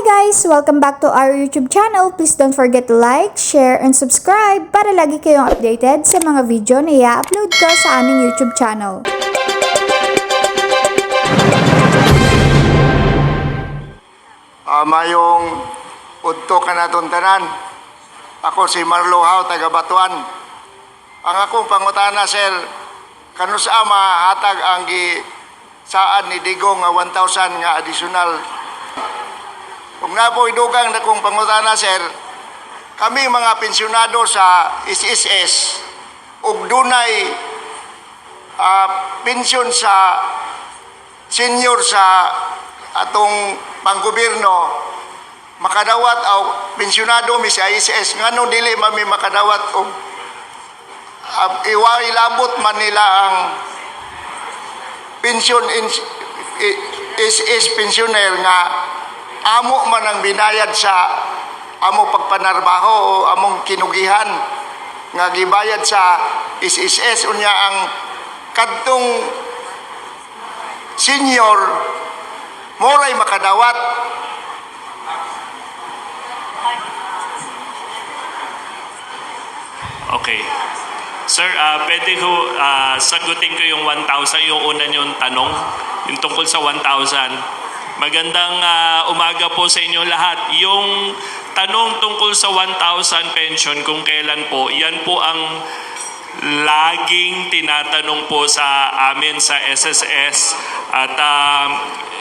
guys! Welcome back to our YouTube channel. Please don't forget to like, share, and subscribe para lagi kayong updated sa mga video na i-upload ko sa aming YouTube channel. Ama yung udto ka naton tanan. Ako si Marlo Hao, taga Batuan. Ang akong pangutana, sir, kanus ama hatag ang gi saan ni Digong nga 1,000 nga additional. Kung na po idugang na kong pangutana, sir, kami mga pensyonado sa SSS, ug dunay ah, pensyon sa senior sa atong panggobyerno makadawat o pensyonado mi sa ISS ngano dili mami makadawat og uh, iwari labot man nila ang pensyon in, is is pensioner nga amo man ang binayad sa amo pagpanarbaho o among kinugihan nga gibayad sa SSS unya ang kadtong senior moray makadawat Okay. Sir, ah pwede ho ah, sagutin ko yung 1,000, yung una niyong tanong, yung tungkol sa 1,000. Magandang ah, umaga po sa inyo lahat. Yung tanong tungkol sa 1,000 pension, kung kailan po, yan po ang laging tinatanong po sa amin sa SSS at ah,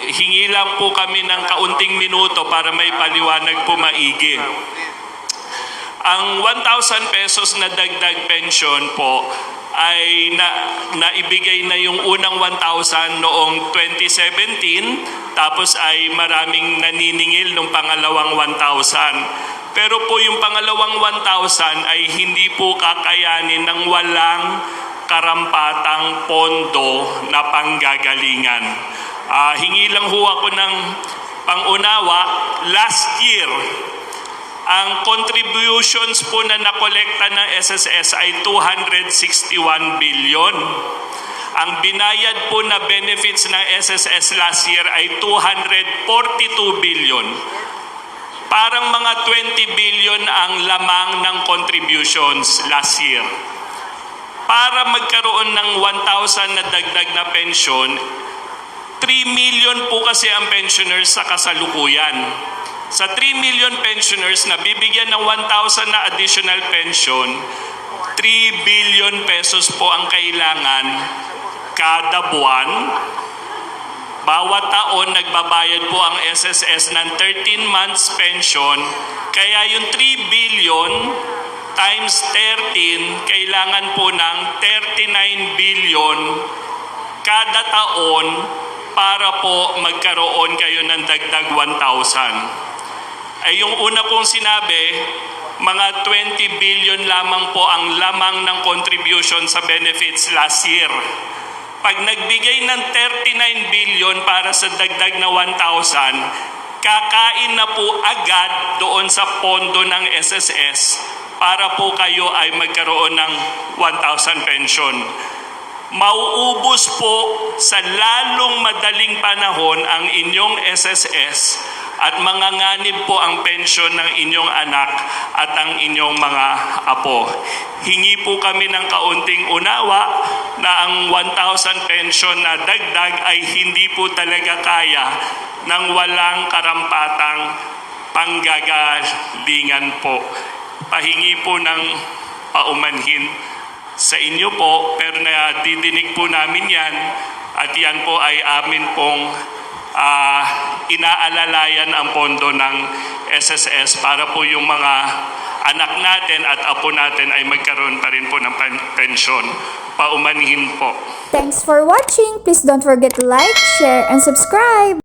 hingi lang po kami ng kaunting minuto para may paliwanag po maigi. Ang 1,000 pesos na dagdag pension po ay na, naibigay na yung unang 1,000 noong 2017 tapos ay maraming naniningil nung pangalawang 1,000. Pero po yung pangalawang 1,000 ay hindi po kakayanin ng walang karampatang pondo na panggagalingan. Ah, hingi lang ho ako ng pangunawa, last year, ang contributions po na nakolekta ng SSS ay 261 billion. Ang binayad po na benefits ng SSS last year ay 242 billion. Parang mga 20 billion ang lamang ng contributions last year. Para magkaroon ng 1,000 na dagdag na pension, 3 million po kasi ang pensioners sa kasalukuyan. Sa 3 million pensioners na bibigyan ng 1,000 na additional pension, 3 billion pesos po ang kailangan kada buwan. Bawat taon nagbabayad po ang SSS ng 13 months pension, kaya yung 3 billion times 13, kailangan po ng 39 billion kada taon para po magkaroon kayo ng dagdag 1,000. Ay yung una kong sinabi, mga 20 billion lamang po ang lamang ng contribution sa benefits last year. Pag nagbigay ng 39 billion para sa dagdag na 1,000, kakain na po agad doon sa pondo ng SSS para po kayo ay magkaroon ng 1,000 pension mauubos po sa lalong madaling panahon ang inyong SSS at manganganib po ang pensyon ng inyong anak at ang inyong mga apo. Hingi po kami ng kaunting unawa na ang 1,000 pension na dagdag ay hindi po talaga kaya ng walang karampatang panggagalingan po. Pahingi po ng paumanhin sa inyo po, pero na didinig po namin yan at yan po ay amin pong ah, inaalalayan ang pondo ng SSS para po yung mga anak natin at apo natin ay magkaroon pa rin po ng pen- pensyon. Paumanhin po. Thanks for watching! Please don't forget to like, share, and subscribe!